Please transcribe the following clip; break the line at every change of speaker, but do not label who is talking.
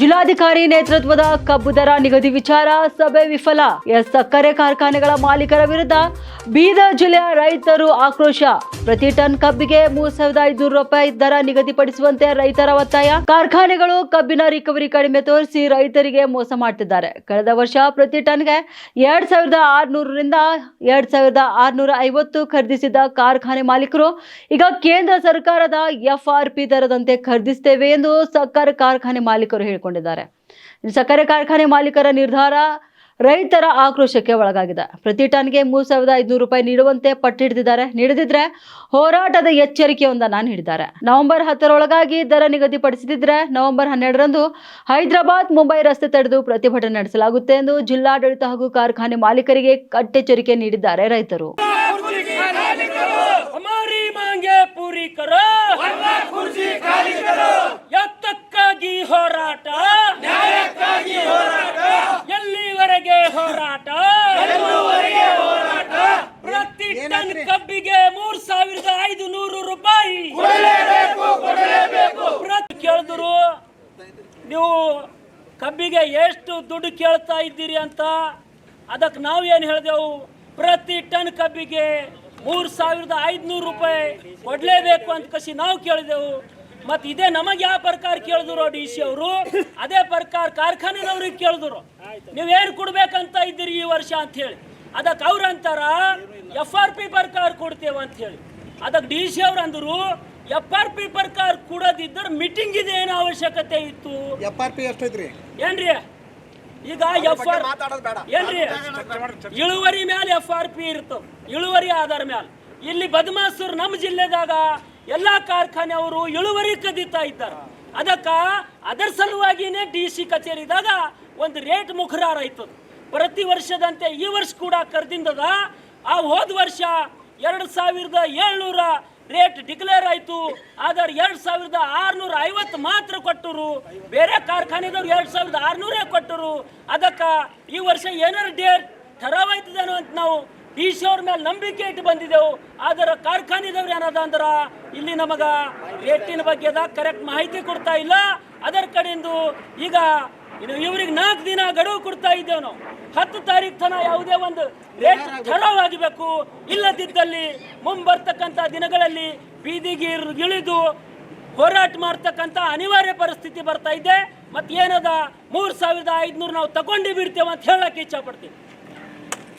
ಜಿಲ್ಲಾಧಿಕಾರಿ ನೇತೃತ್ವದ ಕಬ್ಬು ದರ ನಿಗದಿ ವಿಚಾರ, ಸಭೆ ವಿಫಲ. ಎಸ್ ಸಕ್ಕರೆ ಕಾರ್ಖಾನೆಗಳ ಮಾಲೀಕರ ವಿರುದ್ಧ ಬೀದರ್ ಜಿಲ್ಲೆಯ ರೈತರು ಆಕ್ರೋಶ. ಪ್ರತಿ ಟನ್ ಕಬ್ಬಿಗೆ ಮೂರ್ ಸಾವಿರದ ಐದುನೂರು ರೂಪಾಯಿ ದರ ನಿಗದಿಪಡಿಸುವಂತೆ ರೈತರ ಒತ್ತಾಯ. ಕಾರ್ಖಾನೆಗಳು ಕಬ್ಬಿನ ರಿಕವರಿ ಕಡಿಮೆ ತೋರಿಸಿ ರೈತರಿಗೆ ಮೋಸ ಮಾಡ್ತಿದ್ದಾರೆ. ಕಳೆದ ವರ್ಷ ಪ್ರತಿ ಟನ್ಗೆ ಎರಡ್ ಸಾವಿರದ ಆರ್ನೂರರಿಂದ ಎರಡ್ ಸಾವಿರದ ಆರ್ನೂರ ಐವತ್ತು ಖರೀದಿಸಿದ ಕಾರ್ಖಾನೆ ಮಾಲೀಕರು ಈಗ ಕೇಂದ್ರ ಸರ್ಕಾರದ ಎಫ್ಆರ್ಪಿ ದರದಂತೆ ಖರೀದಿಸುತ್ತೇವೆ ಎಂದು ಸಕ್ಕರೆ ಕಾರ್ಖಾನೆ ಮಾಲೀಕರು ಹೇಳಿಕೊಂಡಿದ್ದಾರೆ ಇನ್ನು ಸಕ್ಕರೆ ಕಾರ್ಖಾನೆ ಮಾಲೀಕರ ನಿರ್ಧಾರ ರೈತರ ಆಕ್ರೋಶಕ್ಕೆ ಒಳಗಾಗಿದೆ. ಪ್ರತಿ ಟನ್ಗೆ ಮೂರು ಸಾವಿರದ ಐದುನೂರು ರೂಪಾಯಿ ನೀಡುವಂತೆ ಪಟ್ಟು ಹಿಡಿದಿದ್ದಾರೆ. ನೀಡದಿದ್ರೆ ಹೋರಾಟದ ಎಚ್ಚರಿಕೆಯೊಂದನ್ನು ನೀಡಿದ್ದಾರೆ ನವೆಂಬರ್ ಹತ್ತರೊಳಗಾಗಿ ದರ ನಿಗದಿಪಡಿಸದಿದ್ರೆ ನವೆಂಬರ್ ಹನ್ನೆರಡರಂದು ಹೈದರಾಬಾದ್, ಮುಂಬೈ ರಸ್ತೆ ತಡೆದು ಪ್ರತಿಭಟನೆ ನಡೆಸಲಾಗುತ್ತೆ ಎಂದು ಜಿಲ್ಲಾಡಳಿತ ಹಾಗೂ ಕಾರ್ಖಾನೆ ಮಾಲೀಕರಿಗೆ ಕಟ್ಟೆಚ್ಚರಿಕೆ ನೀಡಿದ್ದಾರೆ ರೈತರು.
ಹೋರಾಟ. ಪ್ರತಿ ಟನ್ ಕಬ್ಬಿಗೆ ಮೂರ್ ಸಾವಿರದ ಐದು ನೂರು ರೂಪಾಯಿ ಪ್ರತಿ ಕೇಳಿದ್ರು ನೀವು ಕಬ್ಬಿಗೆ ಎಷ್ಟು ದುಡ್ಡು ಕೇಳ್ತಾ ಇದ್ದೀರಿ ಅಂತ ಅದಕ್ಕೆ ನಾವು ಏನು ಹೇಳಿದೆವು? ಪ್ರತಿ ಟನ್ ಕಬ್ಬಿಗೆ ಮೂರು ಸಾವಿರದ ಐದುನೂರು ರೂಪಾಯಿ ಕೊಡಲೇಬೇಕು ಅಂತ ಕಸಿ ನಾವು ಕೇಳಿದೆವು. ಮತ್ತು ಇದೇ ನಮಗೆ ಯಾವ ಪ್ರಕಾರ ಕೇಳಿದ್ರು ಡಿ ಸಿ ಅವರು ಅದೇ ಪ್ರಕಾರ ಕಾರ್ಖಾನೆನವ್ರಿಗೆ ಕೇಳಿದ್ರು. ನೀವೇನು ಕೊಡ್ಬೇಕಂತ ಇದ್ದೀರಿ ಈ ವರ್ಷ ಅಂತ ಹೇಳಿ. ಅದಕ್ಕೆ ಅವ್ರು ಅಂತಾರ ಎಫ್ ಆರ್ ಪಿ ಪ್ರಕಾರ ಕೊಡ್ತೇವೆ ಅಂತ ಹೇಳಿ. ಅದಕ್ಕೆ ಡಿ ಸಿ ಅವ್ರು ಅಂದರು ಎಫ್ ಆರ್ ಪಿ ಪ್ರಕಾರ ಕೊಡೋದಿದ್ದರೆ ಮೀಟಿಂಗ್ ಇದೆ ಏನು ಅವಶ್ಯಕತೆ ಇತ್ತು?
ಎಫ್ ಆರ್ ಪಿ ಎಷ್ಟೈತ್ರಿ?
ಏನ್ರಿ? ಈಗ ಎಫ್ ಆರ್ ಏನ್ರಿ? ಇಳುವರಿ ಮೇಲೆ ಎಫ್ ಆರ್ ಪಿ ಇರ್ತದೆ. ಇಳುವರಿ ಆಧಾರ ಮೇಲೆ ಇಲ್ಲಿ ಬದಮಾಸೂರು ನಮ್ಮ ಜಿಲ್ಲೆದಾಗ ಎಲ್ಲಾ ಕಾರ್ಖಾನೆಯವರು ಇಳುವರಿ ಕದೀತಾ ಇದ್ದಾರೆ. ಅದಕ್ಕ ಅದರ ಸಲುವಾಗಿನೇ ಡಿ ಸಿ ಕಚೇರಿದಾಗ ಒಂದು ರೇಟ್ ಮುಖರಾರ ಆಯ್ತದ. ಪ್ರತಿ ವರ್ಷದಂತೆ ಈ ವರ್ಷ ಕೂಡ ಕರೆದಿಂದದ, ಆ ಹೋದ ವರ್ಷ ಎರಡು ಸಾವಿರದ ಏಳ್ನೂರ ರೇಟ್ ಡಿಕ್ಲೇರ್ ಆಯಿತು. ಆದರೆ ಎರಡು ಸಾವಿರದ ಆರುನೂರ ಐವತ್ತು ಮಾತ್ರ ಕೊಟ್ಟರು. ಬೇರೆ ಕಾರ್ಖಾನೆದವ್ರು ಎರಡು ಸಾವಿರದ ಆರುನೂರೇ ಕೊಟ್ಟರು. ಅದಕ್ಕ ಈ ವರ್ಷ ಏನಾರು ಡೇಟ್ ಅಂತ ನಾವು ಸಿ ಮೇಲೆ ನಂಬಿಕೆ ಇಟ್ಟು ಬಂದಿದ್ದೆವು. ಆದ್ರೆ ಕಾರ್ಖಾನೆದವ್ರು ಏನದ ಅಂದ್ರೆ, ಇಲ್ಲಿ ನಮಗ ರೇಟಿನ ಬಗ್ಗೆ ಕರೆಕ್ಟ್ ಮಾಹಿತಿ ಕೊಡ್ತಾ ಇಲ್ಲ. ಅದರ ಕಡೆಯಿಂದ ಈಗ ಇವ್ರಿಗೆ ನಾಲ್ಕು ದಿನ ಗಡುವು ಕೊಡ್ತಾ ಇದ್ದೇವೆ ನಾವು. ಹತ್ತು ತಾರೀಕು ತನ ಯಾವುದೇ ಒಂದು ರೇಟ್ ಆಗಬೇಕು ಇಲ್ಲದಿದ್ದಲ್ಲಿ ಮುಂಬರ್ತಕ್ಕಂಥ ದಿನಗಳಲ್ಲಿ ಬೀದಿಗೆ ಇಳಿದು ಹೋರಾಟ ಮಾಡ್ತಕ್ಕಂಥ ಅನಿವಾರ್ಯ ಪರಿಸ್ಥಿತಿ ಬರ್ತಾ ಇದೆ. ಮತ್ತೇನದ? ಮೂರ್ ಸಾವಿರದ ಐದ್ನೂರು ನಾವು ತಗೊಂಡು ಬಿಡ್ತೇವೆ ಅಂತ ಹೇಳಕ್ಕೆ ಇಚ್ಛೆ ಪಡ್ತೀವಿ